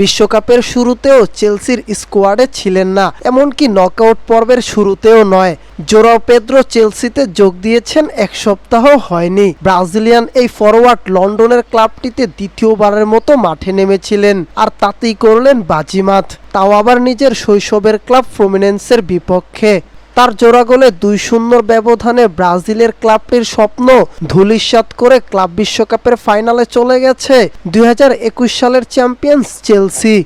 বিশ্বকাপের শুরুতেও চেলসির স্কোয়াডে ছিলেন না, এমনকি নকআউট পর্বের শুরুতেও নয়। জোরাও পেদ্রো চেলসিতে যোগ দিয়েছেন এক সপ্তাহ হয়নি। ব্রাজিলিয়ান এই ফরওয়ার্ড লন্ডনের ক্লাবটিতে দ্বিতীয়বারের মতো মাঠে নেমেছিলেন, আর তাতেই করলেন বাজিমাত। তাও আবার নিজের শৈশবের ক্লাব ফ্রোমিনেন্সের বিপক্ষে। তার জোড়া গোলে দুই শূন্যর ব্যবধানে ব্রাজিলের ক্লাবটির স্বপ্ন ধূলিসাৎ করে ক্লাব বিশ্বকাপের ফাইনালে চলে গেছে দুই হাজার একুশ সালের চ্যাম্পিয়ন্স চেলসি।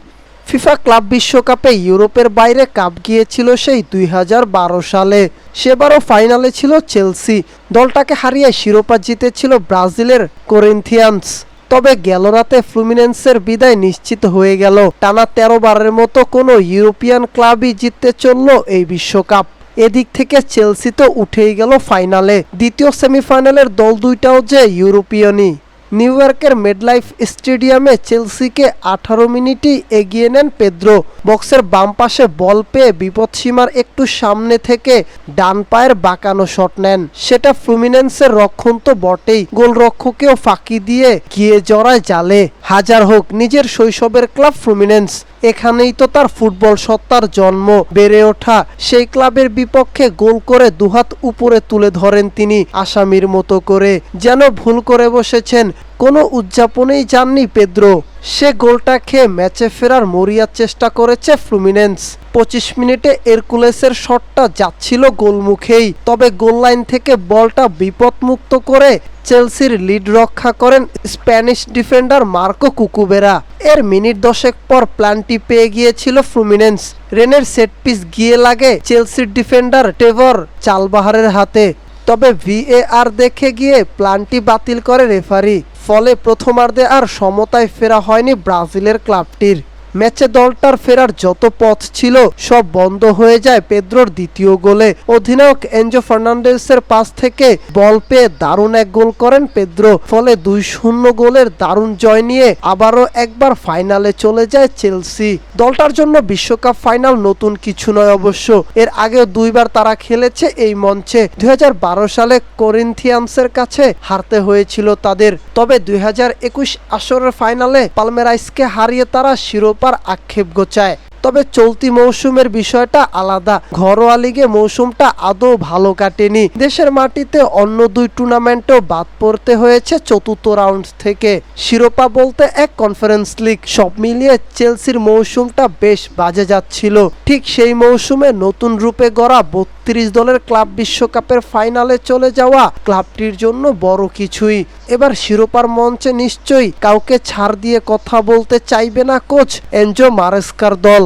ফিফা ক্লাব বিশ্বকাপে ইউরোপের বাইরে কাপ গিয়েছিল সেই দুই হাজার বারো সালে। সেবারও ফাইনালে ছিল চেলসি। দলটাকে হারিয়ে শিরোপা জিতেছিল ব্রাজিলের কোরিন্থিয়ান্স। তবে গেল রাতে ফ্লুমিনেন্সের বিদায় নিশ্চিত হয়ে গেল। টানা তেরো বারের মতো কোনো ইউরোপিয়ান ক্লাবই জিততে চলল এই বিশ্বকাপ। এদিক থেকে চেলসি তো উঠেই গেল ফাইনালে। দ্বিতীয় সেমিফাইনালের দল দুইটাও যে ইউরোপিয়ানই। নিউ ইয়র্কের মেডলাইফ স্টেডিয়ামে চেলসিকে আঠারো মিনিটই এগিয়ে নেন পেদ্রো। বক্সের বাম পাশে বল পেয়ে বিপদসীমার একটু সামনে থেকে ডান পায়ের বাঁকানো শট নেন। সেটা ফ্লুমিনেন্সের রক্ষণ তো বটেই। গোলরক্ষকেও ফাঁকি দিয়ে গিয়ে জড়ায় জালে। হাজার হোক, নিজের শৈশবের ক্লাব ফ্লুমিনেন্স। এখানেই তো তার ফুটবল সত্তার জন্ম। বেড়ে ওঠা সেই ক্লাবের বিপক্ষে গোল করে দুহাত উপরে তুলে ধরেন তিনি আসামির মতো করে। যেন ভুল করে বসেছেন কোনো উদযাপনেই যাননি পেদ্রো। সে গোলটা খেয়ে ম্যাচে ফেরার মরিয়ার চেষ্টা করেছে ফ্লুমিনেন্স। পঁচিশ মিনিটে এরকুলেসের শটটা যাচ্ছিল গোলমুখেই, তবে গোল লাইন থেকে বলটা বিপদমুক্ত করে চেলসির লিড রক্ষা করেন স্প্যানিশ ডিফেন্ডার মার্কো কুকুবেরা। এর মিনিট দশেক পর প্ল্যানটি পেয়ে গিয়েছিল ফ্লুমিনেন্স। রেনের সেট পিস গিয়ে লাগে চেলসির ডিফেন্ডার টেভর চালবাহারের হাতে। তবে ভিএআর দেখে গিয়ে প্ল্যানটি বাতিল করে রেফারি, ফলে প্রথমার্ধে আর সমতায় ফেরা হয়নি ব্রাজিলের ক্লাবটির। ম্যাচে দলটার ফেরার যত পথ ছিল, সব বন্ধ হয়ে যায় পেদ্রোর দ্বিতীয় গোলে। অধিনায়ক এনজো ফার্নান্ডেসের পাস থেকে বল পেয়ে দারুণ এক গোল করেন পেদ্রো, ফলে দুই শূন্য গোলের দারুণ জয় নিয়ে আবারও একবার ফাইনালে চলে যায় চেলসি। দলটার জন্য বিশ্বকাপ ফাইনাল নতুন কিছু নয় অবশ্য, এর আগেও দুইবার তারা খেলেছে এই মঞ্চে। দুই হাজার বারো সালে করিন্থিয়ান্সের কাছে হারতে হয়েছিল তাদের, তবে দুই হাজার একুশ আসরের ফাইনালে পালমেরাইসকে হারিয়ে তারা শিরোপার আক্ষেপ গোচায় তবে চলতি মৌসুমের বিষয়টা আলাদা। ঘরোয়া লিগে মৌসুমটা আদৌ ভালো কাটেনি। দেশের মাটিতে অন্য দুই টুর্নামেন্টেও বাদ পড়তে হয়েছে চতুর্থ রাউন্ড থেকে। শিরোপা বলতে এক কনফারেন্স লিগ। সব মিলিয়ে চেলসির মৌসুমটা বেশ বাজে যাচ্ছিল। ঠিক সেই মৌসুমে নতুন রূপে গড়া বত্রিশ দলের ক্লাব বিশ্বকাপের ফাইনালে চলে যাওয়া ক্লাবটির জন্য বড় কিছুই। এবার শিরোপার মঞ্চে নিশ্চয়ই কাউকে ছাড় দিয়ে কথা বলতে চাইবে না কোচ এনজো মারেস্কার দল।